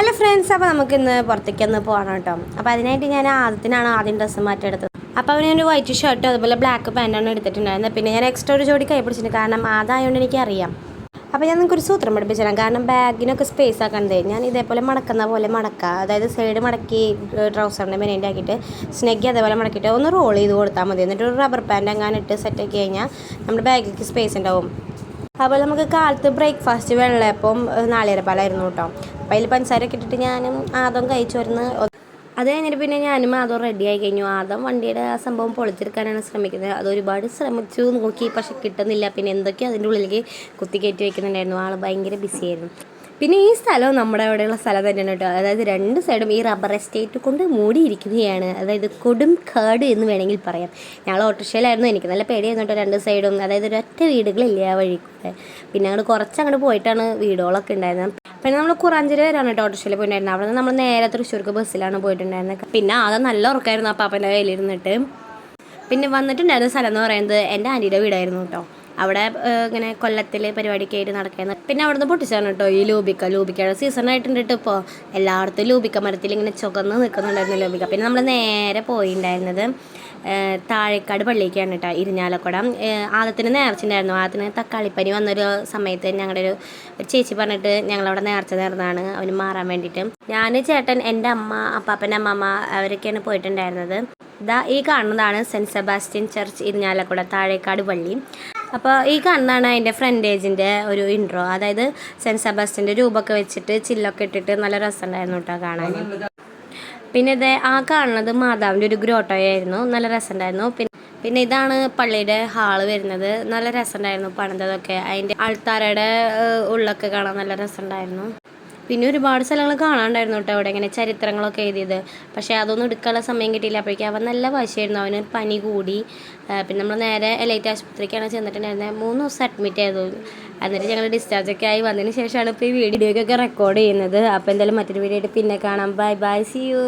Hello friends അപ്പോൾ നമുക്കിന്ന് പുറത്തേക്ക് ഒന്ന് പോകണം കേട്ടോ. അപ്പോൾ അതിനായിട്ട് ഞാൻ ആദ്യത്തിനാണ് ആദ്യം ഡ്രസ്സ് മാറ്റിയെടുത്തത്. അപ്പോൾ അവന് ഒരു വൈറ്റ് ഷർട്ടും അതുപോലെ ബ്ലാക്ക് പാന്റാണ് എടുത്തിട്ടുണ്ടായിരുന്നത്. പിന്നെ ഞാൻ എക്സ്ട്രാ ഒരു ജോഡി കൈ പിടിച്ചിട്ടുണ്ട്. കാരണം അതായതുകൊണ്ട് എനിക്കറിയാം. അപ്പോൾ ഞാൻ നിങ്ങൾക്ക് ഒരു സൂത്രം പഠിപ്പിച്ചു കാരണം ബാഗിനൊക്കെ സ്പേസ് ആക്കണ്ടേ? ഞാൻ ഇതേപോലെ മടക്കുന്ന പോലെ മടക്കുക അതായത് സൈഡ് മടക്കി ട്രൗസറിന്റെ മെനേന്റെ ആക്കിയിട്ട് സ്നെഗ് അതേപോലെ മടക്കിയിട്ട് ഒന്ന് റോൾ ചെയ്ത് കൊടുത്താൽ മതി. എന്നിട്ട് ഒരു റബ്ബർ പാന്റ് അങ്ങനെ ഇട്ട് സെറ്റ് ആക്കി കഴിഞ്ഞാൽ നമ്മുടെ ബാഗിലേക്ക് സ്പേസ് ഉണ്ടാവും. അപ്പോൾ നമുക്ക് കാലത്ത് ബ്രേക്ക്ഫാസ്റ്റ് വെള്ളയപ്പം നാളികേരപ്പാലായിരുന്നു കേട്ടോ. അപ്പോൾ അതിൽ പഞ്ചസാരൊക്കെ ഇട്ടിട്ട് ഞാനും ആദം കഴിച്ചു വരുന്ന. അത് കഴിഞ്ഞിട്ട് പിന്നെ ഞാനും ആദം റെഡി ആയി കഴിഞ്ഞു. ആദം വണ്ടിയുടെ ആ സംഭവം പൊളിച്ചെടുക്കാനാണ് ശ്രമിക്കുന്നത്. അത് ഒരുപാട് ശ്രമിച്ചു നോക്കി പക്ഷെ കിട്ടുന്നില്ല. പിന്നെ എന്തൊക്കെയോ അതിന്റെ ഉള്ളിലേക്ക് കുത്തി കയറ്റി വെക്കുന്നുണ്ടായിരുന്നു. ആൾ ഭയങ്കര ബിസി ആയിരുന്നു. പിന്നെ ഈ സ്ഥലം നമ്മുടെ അവിടെയുള്ള സ്ഥലം തന്നെയാണ് കേട്ടോ. അതായത് രണ്ട് സൈഡും ഈ റബ്ബർ എസ്റ്റേറ്റ് കൊണ്ട് മൂടിയിരിക്കുകയാണ്. അതായത് കൊടും കാട് എന്ന് വേണമെങ്കിൽ പറയാം. ഞങ്ങൾ ഓട്ടോറിക്ഷയിലായിരുന്നു. എനിക്ക് നല്ല പേടിയായിരുന്നു കേട്ടോ രണ്ട് സൈഡും. അതായത് ഒരൊറ്റ വീടുകളില്ല ആ വഴി കൂടെ. പിന്നെ അങ്ങോട്ട് കുറച്ച് അങ്ങോട്ട് പോയിട്ടാണ് വീടുകളൊക്കെ ഉണ്ടായിരുന്നത്. പിന്നെ നമ്മൾ കുറാഞ്ചേരി വരാണ് കേട്ടോ ഓട്ടോറിക്ഷയിൽ പോയിട്ടുണ്ടായിരുന്നത്. അവിടെ നമ്മൾ നേരെ തൃശ്ശൂർക്ക് ബസ്സിലാണ് പോയിട്ടുണ്ടായിരുന്നത്. പിന്നെ ആകെ നല്ല ഉറക്കമായിരുന്നു ആ പാപ്പന്റെ കയ്യിലിരുന്നിട്ട്. പിന്നെ വന്നിട്ടുണ്ടായിരുന്ന സ്ഥലം എന്ന് പറയുന്നത് എന്റെ ആന്റിയുടെ വീടായിരുന്നു കേട്ടോ. അവിടെ ഇങ്ങനെ കൊല്ലത്തിൽ പരിപാടിക്ക് ആയിട്ട് നടക്കുന്നത് പിന്നെ അവിടുന്ന് പൊട്ടിച്ചാണ് കേട്ടോ ഈ ലൂബിക്ക. ലൂബിക്കയുടെ സീസൺ ആയിട്ടുണ്ട് കേട്ടോ ഇപ്പോൾ എല്ലായിടത്തും ലൂബിക്ക മരത്തിൽ ഇങ്ങനെ ചുകന്ന് നിൽക്കുന്നുണ്ടായിരുന്നു ലൂബിക്ക. പിന്നെ നമ്മൾ നേരെ പോയിണ്ടായിരുന്നത് താഴേക്കാട് പള്ളിക്കാണ് കേട്ടോ ഇരിഞ്ഞാലക്കുടം. ആദ്യത്തിന് നേർച്ചയുണ്ടായിരുന്നു ആദ്യത്തിന് തക്കാളിപ്പനി വന്നൊരു സമയത്ത് ഞങ്ങളുടെ ഒരു ചേച്ചി പറഞ്ഞിട്ട് ഞങ്ങളവിടെ നേർച്ച നേർന്നതാണ് അവന് മാറാൻ വേണ്ടിയിട്ട്. ഞാൻ ചേട്ടൻ എന്റെ അമ്മ അപ്പാപ്പന്റെ അമ്മമ്മ അവരൊക്കെയാണ് പോയിട്ടുണ്ടായിരുന്നത്. ഇതാ ഈ കാണുന്നതാണ് saint Sebastian church Irinjalakuda Thazhekad പള്ളി. അപ്പോൾ ഈ കാണുന്നതാണ് അതിന്റെ ഫ്രണ്ടേജിന്റെ ഒരു ഇൻട്രോ അതായത് സെന്റ് സെബാസ്റ്റ്യന്റെ രൂപമൊക്കെ വെച്ചിട്ട് ചില്ലൊക്കെ ഇട്ടിട്ട് നല്ല രസമുണ്ടായിരുന്നു കേട്ടോ കാണാൻ. പിന്നെ ഇത് ആ കാണുന്നത് മാതാവിന്റെ ഒരു ഗ്രോട്ടോയായിരുന്നു. നല്ല രസമുണ്ടായിരുന്നു. പിന്നെ പിന്നെ ഇതാണ് പള്ളിയുടെ ഹാൾ വരുന്നത്. നല്ല രസമുണ്ടായിരുന്നു പണിതതൊക്കെ. അതിന്റെ ആൾത്താരയുടെ ഉള്ളൊക്കെ കാണാൻ നല്ല രസമുണ്ടായിരുന്നു. പിന്നെ ഒരുപാട് സ്ഥലങ്ങൾ കാണാണ്ടായിരുന്നു കേട്ടോ അവിടെ ഇങ്ങനെ ചരിത്രങ്ങളൊക്കെ എഴുതിയത്. പക്ഷേ അതൊന്നും എടുക്കാനുള്ള സമയം കിട്ടിയില്ല. അപ്പോഴേക്കും അവൻ നല്ല വാശിയായിരുന്നു. അവന് പനി കൂടി. പിന്നെ നമ്മൾ നേരെ എലൈറ്റ് ആശുപത്രിക്കാണ് ചെന്നിട്ടുണ്ടായിരുന്നത് മൂന്ന് ദിവസം അഡ്മിറ്റ് ചെയ്തു എന്നിട്ട് ഞങ്ങൾ ഡിസ്ചാർജ് ഒക്കെ ആയി. വന്നതിന് ശേഷമാണ് ഇപ്പോൾ ഈ വീഡിയോയ്ക്കൊക്കെ റെക്കോർഡ് ചെയ്യുന്നത്. അപ്പോൾ എന്തായാലും മറ്റൊരു വീഡിയോ ആയിട്ട് പിന്നെ കാണാം. Bye bye C U